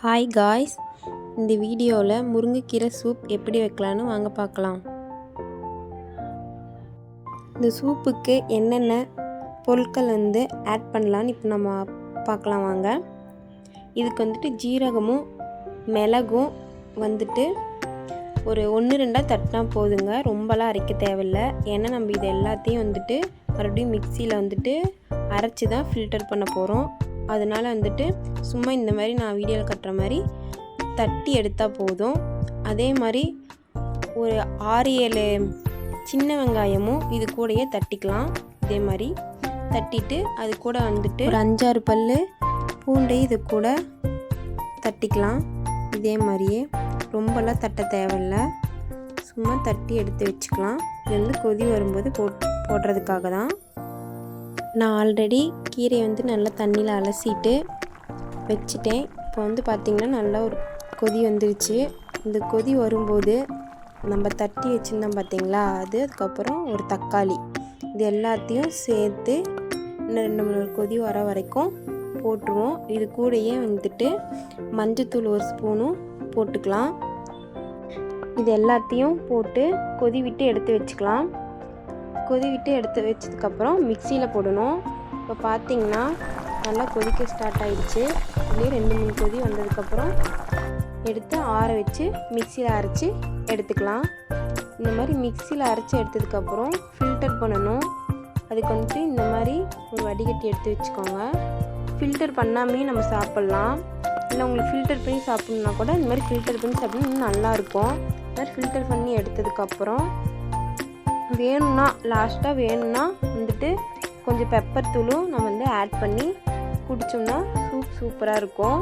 Hi guys இந்த வீடியோவில் முருங்கைக்கீரை சூப் எப்படி வைக்கலான்னு வாங்க பார்க்கலாம். இந்த சூப்புக்கு என்னென்ன பொருட்கள் வந்து ஆட் பண்ணலான்னு இப்போ நம்ம பார்க்கலாம் வாங்க. இதுக்கு வந்துட்டு ஜீரகமும் மிளகும் வந்துட்டு ஒரு ஒன்று ரெண்டாக தட்டினா போதுங்க. ரொம்பலாம் அரைக்க தேவையில்லை. ஏன்னா நம்ம இது எல்லாத்தையும் வந்துட்டு மறுபடியும் மிக்சியில் வந்துட்டு அரைச்சி தான் ஃபில்டர் பண்ண போகிறோம் அதனால் வந்துட்டு சும்மா இந்த மாதிரி நான் வீடியோவில் கட்டுற மாதிரி தட்டி எடுத்தால் போதும். அதே மாதிரி ஒரு ஆறு ஏழு சின்ன வெங்காயமும் இது கூடயே தட்டிக்கலாம். இதே மாதிரி தட்டிட்டு அது கூட வந்துட்டு ஒரு அஞ்சாறு பல் பூண்டை இது கூட தட்டிக்கலாம். இதே மாதிரியே ரொம்பலாம் தட்ட தேவையில்ல. சும்மா தட்டி எடுத்து வச்சுக்கலாம். இது வந்து கொதி வரும்போது போட் போடுறதுக்காக தான் நான் ஆல்ரெடி கீரையை வந்து நல்லா தண்ணியில் அலசிட்டு வச்சுட்டேன். இப்போ வந்து பார்த்திங்கன்னா நல்லா ஒரு கொதி வந்துருச்சு. இந்த கொதி வரும்போது நம்ம தட்டி வச்சுருந்தோம் பார்த்திங்களா அது அதுக்கப்புறம் ஒரு தக்காளி. இது எல்லாத்தையும் சேர்த்து இன்னும் ரெண்டு மூணு கொதி வர வரைக்கும் போட்டுருவோம். இது கூடயே வந்துட்டு மஞ்சத்தூள் ஒரு ஸ்பூனும் போட்டுக்கலாம். இது எல்லாத்தையும் போட்டு கொதி விட்டு எடுத்து வச்சுக்கலாம். கொதிவிட்டு எடுத்து வச்சதுக்கப்புறம் மிக்சியில் போடணும். இப்போ பார்த்தீங்கன்னா நல்லா கொதிக்க ஸ்டார்ட் ஆகிடுச்சு இதுலேயே ரெண்டு மூணு கொதி வந்ததுக்கப்புறம் எடுத்து ஆற வச்சு மிக்சியில் அரைச்சி எடுத்துக்கலாம். இந்த மாதிரி மிக்சியில் அரைச்சி எடுத்ததுக்கப்புறம் ஃபில்டர் பண்ணணும். அதுக்கு வந்துட்டு இந்த மாதிரி ஒரு வடிகட்டி எடுத்து வச்சுக்கோங்க. ஃபில்டர் பண்ணாமே நம்ம சாப்பிட்லாம். இல்லை உங்களுக்கு ஃபில்டர் பண்ணி சாப்பிட்ணுன்னா கூட இந்த மாதிரி ஃபில்டர் பண்ணி சாப்பிட்ணும் இன்னும் நல்லாயிருக்கும் இந்த மாதிரி ஃபில்டர் பண்ணி எடுத்ததுக்கப்புறம் வேணும்னா லாஸ்ட்டாக வேணும்னா வந்துட்டு கொஞ்சம் பெப்பர் தூளும் நம்ம வந்து ஆட் பண்ணி குடித்தோம்னா சூப் சூப்பராக இருக்கும்.